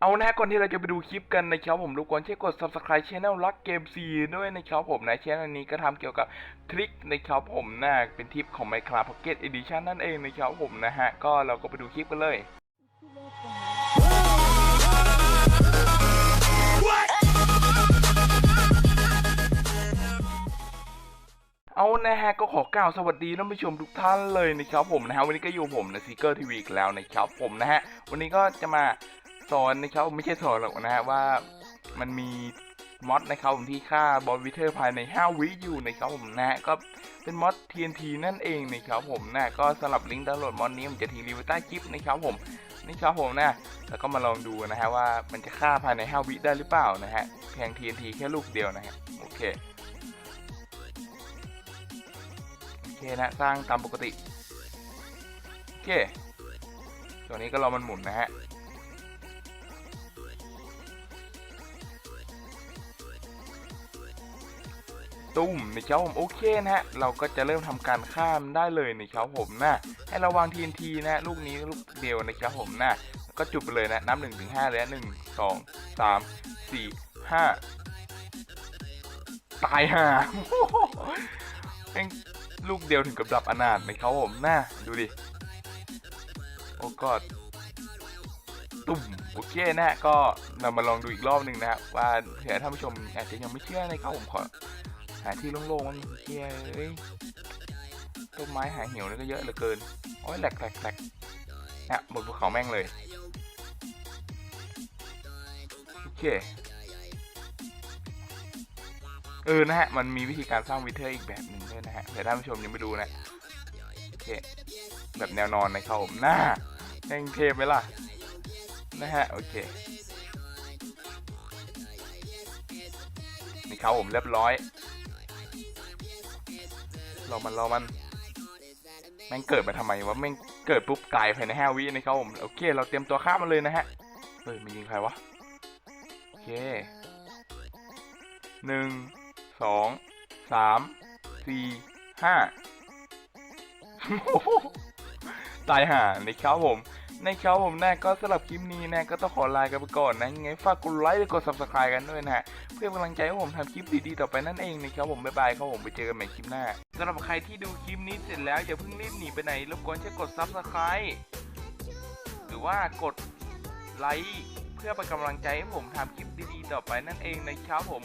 เอานะก่อนที่เราจะไปดูคลิปกันนะครับผมรบกวนช่วยกด subscribe channel รักเกมซีด้วยนะครับผมนะช่องนี้ก็ทำเกี่ยวกับทริคนะครับผมนะเป็นทิปของ Minecraft Pocket Edition นั่นเองนะครับผมนะฮะก็เราก็ไปดูคลิปกันเลยเอานะฮะก็ขอกล่าวสวัสดีท่านผู้ชมทุกท่านเลยนะครับผมนะฮะวันนี้ก็อยู่ผมในซีเกอร์ทีวีอีกแล้วนะครับผมนะฮะวันนี้ก็จะมา สอนนะครับไม่ใช่สอนหรอกนะฮะว่ามันมีมอดนะครับผมที่ฆ่าบอลวิเทอร์ภายใน 5 วิอยู่นะครับผมนะฮะก็เป็นมอด TNT นั่นเองนะครับผมนะก็สำหรับลิงก์ดาวน์โหลดมอดนี้ผมจะทิ้งรีวิวใต้คลิปนะครับผมนี่ครับผมนะแล้วก็มาลองดูนะฮะว่ามันจะฆ่าภายใน 5 วิได้หรือเปล่านะฮะเพียง TNT แค่ลูกเดียวนะฮะโอเคโอเคนะสร้างตามปกติโอเคตัวนี้ก็รอมันหมุนนะฮะ ตุ้มนะครับผมโอเคนะฮะเราก็จะเริ่มทำการข้ามได้เลยนะครับผมนะให้ราวาง TNT นะลูกนี้ลูกเดียวนะครับผมนะก็จุดไปเลยนะนับหนึ่งถึงห้าเลยหนึ่งสองสามสี่ห้าตายห่าแม่งลูกเดียวถึงกับดับอนาถนะครับผมน่าดูดิโอ้กอดตุ่มโอเคนะฮะก็เรามาลองดูอีกรอบหนึ่งนะครับว่าเผื่อท่านผู้ชมอาจจะยังไม่เชื่อนะครับผมขอ หาที่โล่งๆมันเฮียเอ้ยต้นไม้หายเหี่ยวนี่ก็เยอะเหลือเกิน โอ้ยแหลกแหลกแหลกนะบนภูเขาแม่งเลย โอเค เออ นะฮะ มันมีวิธีการสร้างวิเทอร์อีกแบบหนึ่งด้วยนะฮะเดี๋ยวท่านผู้ชมยังไม่ดูนะ โอเค แบบแนวนอนนะครับผมหน้าแม่งเทพไหมล่ะ นะฮะ โอเค นี่ครับผมเรียบร้อย รอมันรอมัน แม่งเกิดมาทำไมวะ แม่งเกิดปุ๊บตายภายในห้าวินะครับผม โอเค เราเตรียมตัวฆ่ามันเลยนะฮะ เฮ้ยมันยิงใครวะ โอเคหนึ่งสองสามสี่ห้าตายห่าในเช้าผม ในเช้าผมแน่ก็สำหรับคลิปนี้นะก็ต้องขอลากันไปก่อนนะยังไงฝากกดไลค์และกด subscribe กันด้วยนะฮะเพื่อกำลังใจให้ผมทำคลิปดีๆต่อไปนั่นเองนะครับผมบ๊ายบายครับผมไปเจอกันใหม่คลิปหน้าสำหรับใครที่ดูคลิปนี้เสร็จแล้วอย่าเพิ่งรีบหนีไปไหนรบกวนช่วยกด subscribe หรือว่ากดไลค์เพื่อเป็นกำลังใจให้ผมทำคลิปดีๆต่อไปนั่นเองนะครับผม